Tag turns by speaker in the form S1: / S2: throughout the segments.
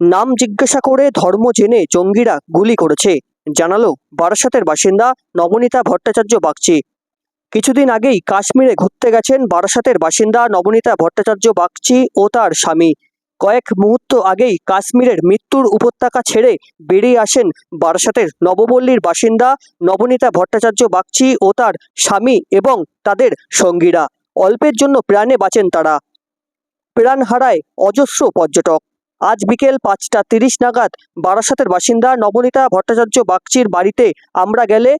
S1: নাম জিজ্ঞাসা করে ধর্ম জেনে জঙ্গিরা গুলি করেছে। জানালো, বারাসাতের বাসিন্দা নবনীতা ভট্টাচার্য বাগচি। কিছুদিন আগেই কাশ্মীরে ঘুরতে গেছেন বারাসাতের বাসিন্দা নবনীতা ভট্টাচার্য বাগচি ও তার স্বামী। কয়েক মুহূর্ত আগেই কাশ্মীরের মৃত্যুর উপত্যকা ছেড়ে বেরিয়ে আসেন বারাসাতের নবপল্লীর বাসিন্দা নবনীতা ভট্টাচার্য বাগচি ও তার স্বামী এবং তাদের সঙ্গীরা। অল্পের জন্য প্রাণে বাঁচেন তারা। প্রাণ হারায় অজস্র পর্যটক। আজ বিকেল পাঁচটা তিরিশ নাগাদ বারাসাতের বাসিন্দা নবনীতা ভট্টাচার্য বাগচির বাড়িতে আমরা গেলে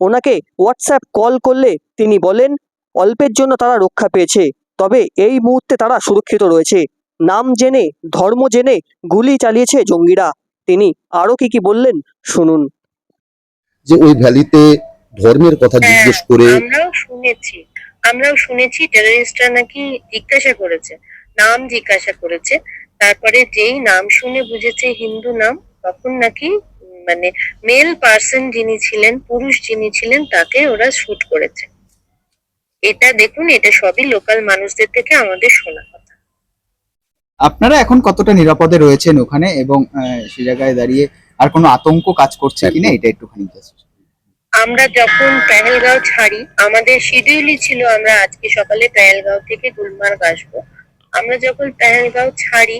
S1: ওনাকে হোয়াটসঅ্যাপ কল করলে তিনি বলেন অল্পের জন্য তারা রক্ষা পেয়েছে তবে এই মুহূর্তে তারা সুরক্ষিত রয়েছে। নাম জেনে ধর্ম জেনে গুলি চালিয়েছে জঙ্গিরা। তিনি আরও কি কি বললেন শুনুন।
S2: যে ওই ভ্যালিতে ধর্মের কথা
S3: হ্যাঁ,
S2: জিজ্ঞেস করে
S3: আমরাও শুনেছি। আমরাও শুনেছি টেররিস্টরা নাকি জিজ্ঞাসা করেছে। নাম জিজ্ঞাসা করেছে। তারপরে যেই নাম শুনে বুঝেছে হিন্দু নাম তখন নাকি মানে মেল পার্সন যিনি ছিলেন পুরুষ যিনি ছিলেন তাকে ওরা শুট করেছে। এটা দেখুন এটা সবই লোকাল মানুষদের থেকে আমাদের শোনা কথা।
S4: আপনারা এখন কতটা নিরাপদে রয়েছেন ওখানে এবং সে জায়গায় দাঁড়িয়ে আর কোনো আতঙ্ক কাজ করছে কিনা এটা একটুখানি
S3: আমরা যখন পেহেলগাঁও ছাড়ি আমাদের শিডিউলই ছিল আমরা আজকে সকালে পেহেলগাঁও থেকে গুলমার্গ আসব। আমরা যখন পেহেলগাঁও ছাড়ি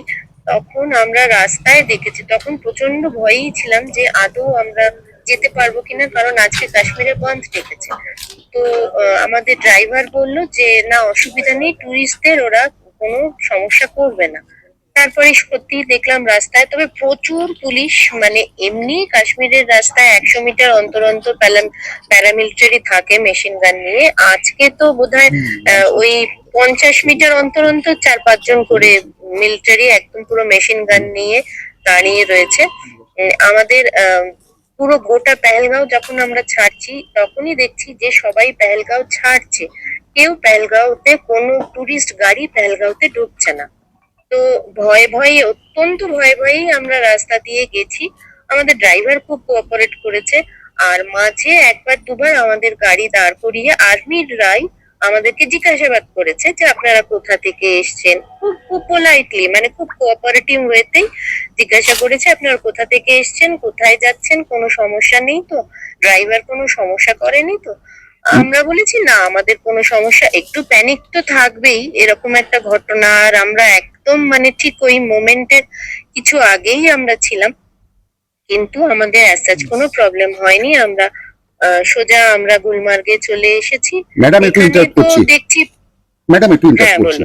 S3: তখন আমরা রাস্তায় দেখেছি তখন প্রচণ্ড ভয়েই ছিলাম যে আদৌ আমরা যেতে পারব কিনা কারণ আজকে কাশ্মীরে বন্ধ ডেকেছে। তো আমাদের ড্রাইভার বলল যে না অসুবিধা নেই টুরিস্টদের ওরা কোনো সমস্যা করবে না। তারপরে সত্যি দেখলাম রাস্তায় তবে প্রচুর পুলিশ মানে এমনি কাশ্মীরের রাস্তায় একশো মিটার অন্তর অন্তর প্যারামিলিটারি থাকে মেশিন গান নিয়ে। আজকে তো বোধহয় ওই পঞ্চাশ মিটার অন্তর অন্তর চার পাঁচজন করে মিলিটারি একদম পুরো মেশিন গান নিয়ে দাঁড়িয়ে রয়েছে। আমাদের পুরো গোটা পেহেলগাঁও যখন আমরা ছাড়ছি, তখনই দেখছি যে সবাই পেহেলগাঁও ছাড়ছে। কেউ পেহেলগাঁওতে কোনো টুরিস্ট গাড়ি পেহেলগাঁওতে ঢুকছে না। তো ভয়ে ভয়ে, অত্যন্ত ভয়ে ভয়েই আমরা রাস্তা দিয়ে গেছি। আমাদের ড্রাইভার খুব কোঅপারেট করেছে। আর মাঝে একবার দুবার আমাদের গাড়ি দাঁড় করিয়ে আর্মির রাই আমাদেরকে জিজ্ঞাসাবাদ করেছে যে আপনারা কোথা থেকে এসছেন? খুব খুব পোলাইটলি মানে খুব কোঅপারেটিভ ওয়েতেই জিজ্ঞাসা করেছে, আপনারা কোথা থেকে এসছেন? কোথায় যাচ্ছেন? কোনো সমস্যা নেই তো? ড্রাইভার কোনো সমস্যা করেনি তো? আমরা বলেছি, না, আমাদের কোনো সমস্যা, একটু প্যানিক তো থাকবেই। এরকম একটা ঘটনা আর আমরা একদম মানে ঠিক ওই মোমেন্টের কিছু আগেই আমরা ছিলাম। কিন্তু আমাদের অ্যাসাজ কোনো প্রবলেম হয়নি। আমরা সোজা আমরা গুলমার্গে চলে এসেছি।
S2: ম্যাডাম একটু ইন্টারাপ্ট করছি।
S3: দেখছি
S2: ম্যাডাম একটু
S3: হ্যাঁ
S2: ইন্টারাপ্ট করছি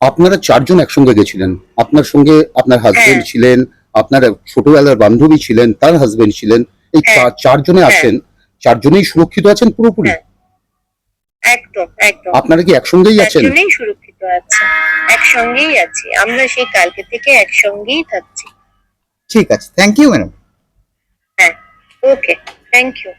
S2: আপনারা চারজন একসঙ্গে গেছিলেন। আপনার সঙ্গে আপনার হাজবেন্ড
S3: হ্যাঁ।
S2: ছিলেন আপনার ছোটবেলার বান্ধবী ছিলেন তার হাজবেন্ড ছিলেন। এই
S3: হ্যাঁ।
S2: চার- চারজনে
S3: হ্যাঁ।
S2: আছেন। চারজনেই সুরক্ষিত আছেন পুরোপুরি?
S3: হ্যাঁ। একদম একদম।
S2: আপনারা কি একসঙ্গেই আছেন?
S3: একজনেই সুরক্ষিত আছে। একসঙ্গেই আছি। আমরা সেই কালকে থেকে একসঙ্গেই থাকছি।
S4: ঠিক আছে। থ্যাংক ইউ ম্যাডাম হ্যাঁ।
S3: Okay thank you